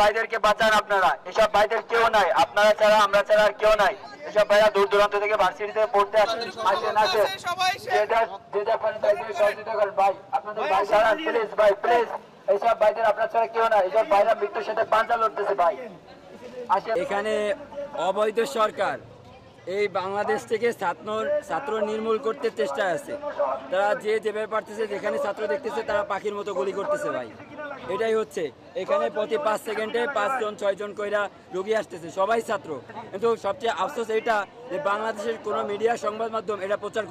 ভাইদেরকে বাঁচান আপনারা। এসব ভাইদের কেউ নাই। আপনারা ছাড়া, আমরা ছাড়া আর কেউ নাই। এসব ভাইরা দূর দূরান্ত থেকে ভার্সিটিতে পড়তে আসে আসেন আসে যে যে যার পানি ভাইদের সহযোগিতা করেন। ভাই, আপনাদের প্লিজ ভাই প্লিজ ভাইদের আপনার ছাড়া কেউ নাই। এসব ভাইরা মৃত্যুর সাথে পাঞ্জা লড়তেছে, ভাই। এখানে অবৈধ সরকার এই বাংলাদেশ থেকে ছাত্র ছাত্র নির্মূল করতে চেষ্টা আছে। তারা যে যেভাবে পারতেছে, যেখানে ছাত্র দেখতেছে, তারা পাখির মতো গুলি করতেছে, ভাই। এটাই হচ্ছে। এখানে প্রতি পাঁচ সেকেন্ডে পাঁচজন, ছয়জন কইরা রোগী আসতেছে। সবাই ছাত্র। কিন্তু সবচেয়ে আফসোস এটা যে বাংলাদেশের কোনো মিডিয়া সংবাদ মাধ্যম এটা প্রচার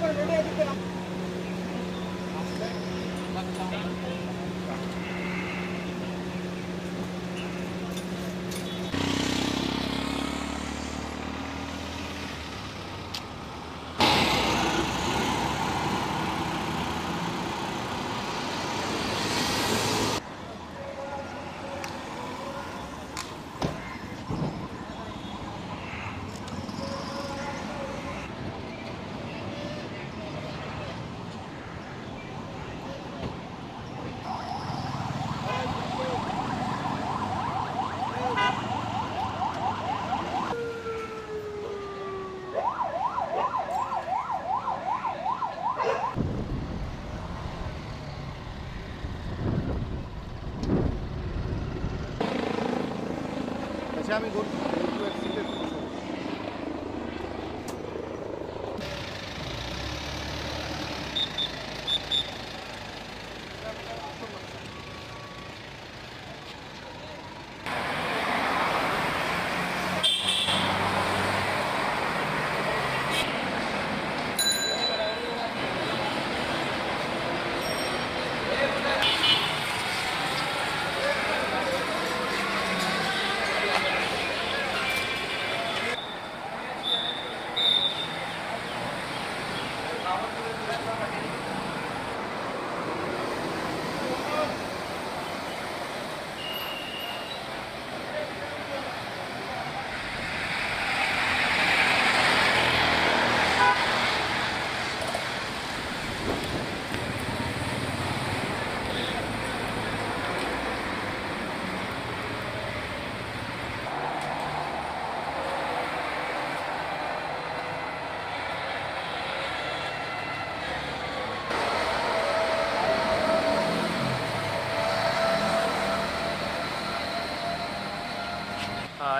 করতেছে না আচ্ছা আমি Selam Igor.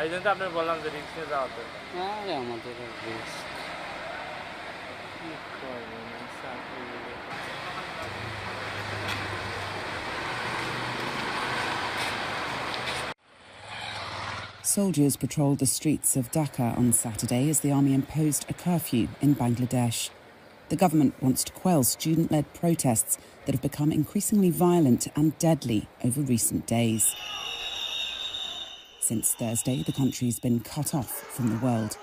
এই জন্য তো আপনার বললাম যে রিক্স নিয়ে যাওয়ার জন্য আরে আমাদের risk। কি করবেন এই চাকরিগুলো? Soldiers patrolled the streets of Dhaka on Saturday as the army imposed a curfew in Bangladesh. The government wants to quell student led protests that have become increasingly violent and deadly over recent days. Since Thursday, the country's been cut off from the world.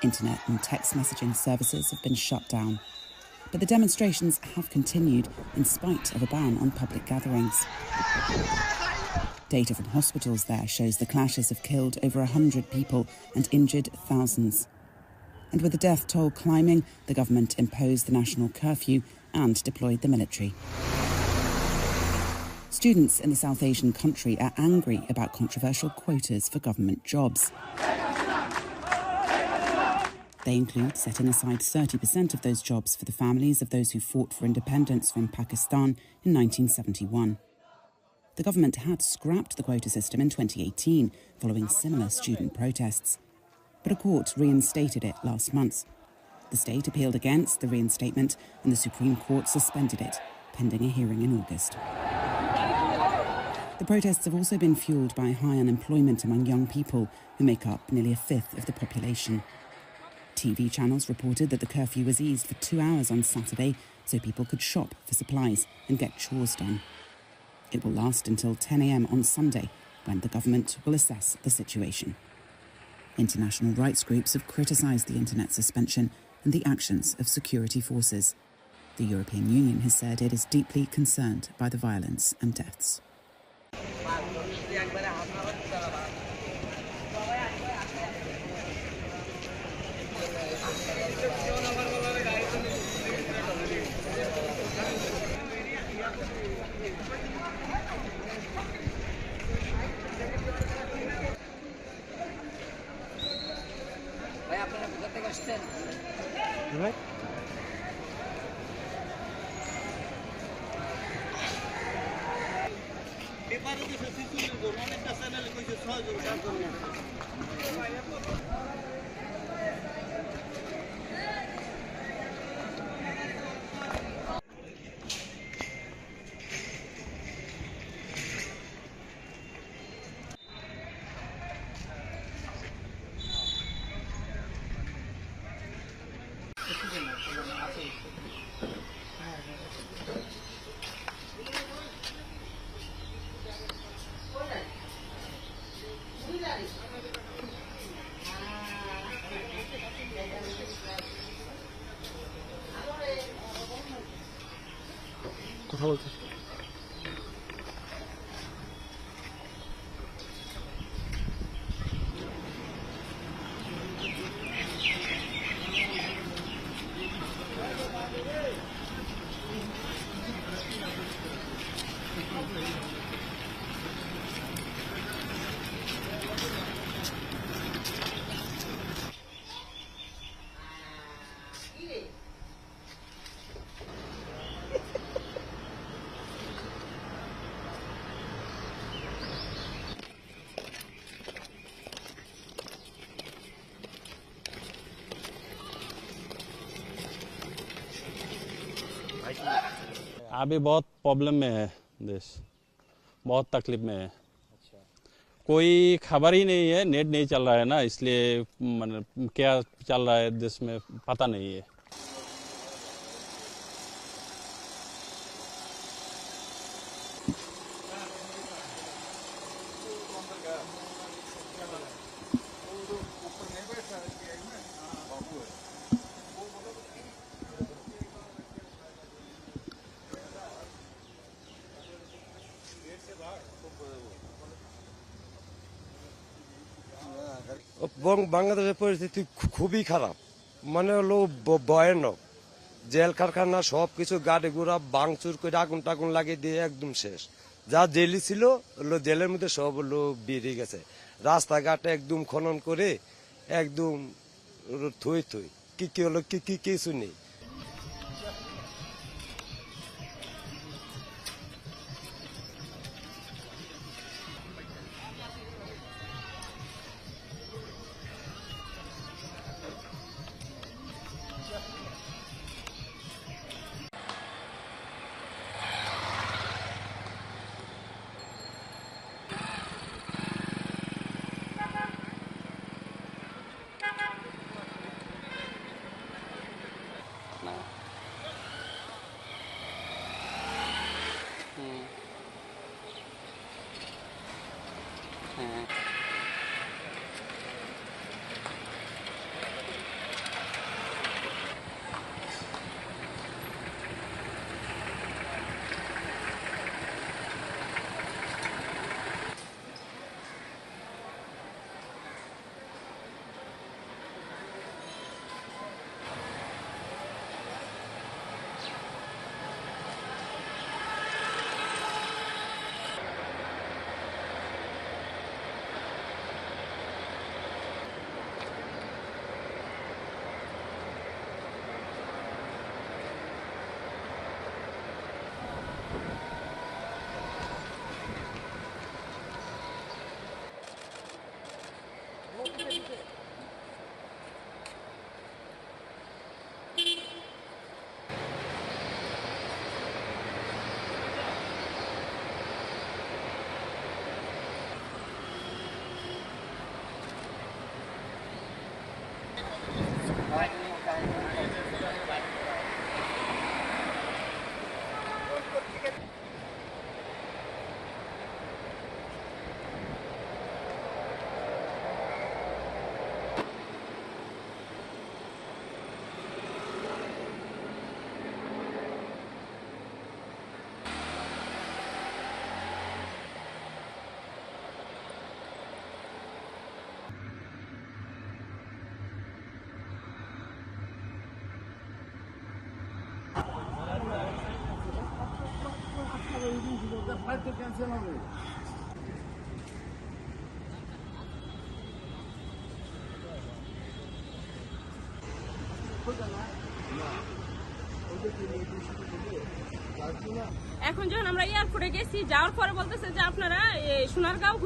Internet and text messaging services have been shut down. But the demonstrations have continued in spite of a ban on public gatherings. Data from hospitals there shows the clashes have killed over 100 people and injured thousands. And with the death toll climbing, the government imposed the national curfew and deployed the military. Students in the South Asian country are angry about controversial quotas for government jobs. They include setting aside 30% of those jobs for the families of those who fought for independence from Pakistan in 1971. The government had scrapped the quota system in 2018 following similar student protests. But a court reinstated it last month. The state appealed against the reinstatement and the Supreme Court suspended it, pending a hearing in August. The protests have also been fueled by high unemployment among young people, who make up nearly a fifth of the population. TV channels reported that the curfew was eased for two hours on Saturday so people could shop for supplies and get chores done. It will last until 10 a.m. on Sunday, when the government will assess the situation. International rights groups have criticised the internet suspension and the actions of security forces. The European Union has said it is deeply concerned by the violence and deaths. बराबर 超级有效果的 अभी बहुत problem में है, देश बहुत तकलीफ़ में है अच्छा। कोई खबर ही नहीं है, नेट नहीं चल रहा है ना, इसलिए मतलब क्या चल रहा है देश में, पता नहीं है এবং বাংলাদেশের পরিস্থিতি খুবই খারাপ। মানে হলো ভয়ানক। জেল কারখানা সব কিছু গাড়ি ঘোড়া বাংচুর করে আগুন টাগুন লাগিয়ে দিয়ে একদম শেষ। যা জেলি ছিল, হলো জেলের মধ্যে সব হলো বেরিয়ে গেছে। রাস্তাঘাট একদম খনন করে একদম থই থই। কি কি হলো? কি কি কিছু নেই। de parte do cancelamento. Coisa lá. Não. Onde eu queria que eu estivesse? Aqui não. এখন যখন আমরা এয়ারপোর্টে গেছি যাওয়ার পরে বলতেছে যে আপনারা সোনারগাঁও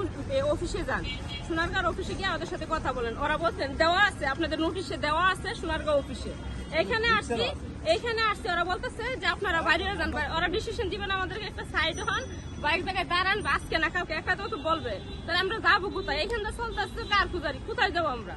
অফিসে যান। সোনারগাঁও অফিসে গিয়ে আমাদের সাথে কথা বলেন। ওরা বলছেন দেওয়া আছে আপনাদের নোটিশে দেওয়া আছে সোনারগাঁও অফিসে এখানে আসছি এইখানে আসছে ওরা বলতেছে যে আপনারা বাইরে যান ওরা ডিসিশন দিবেন আমাদেরকে একটা সাইড হন বা এক জায়গায় দাঁড়ান বা আজকে না কাউকে একটা তো বলবে। তাহলে আমরা যাব কোথায়? এখানে চলতে আসছে কার খুঁজারি কোথায় যাব আমরা?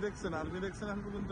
দেখছেন আর্মি দেখছেন এখন পর্যন্ত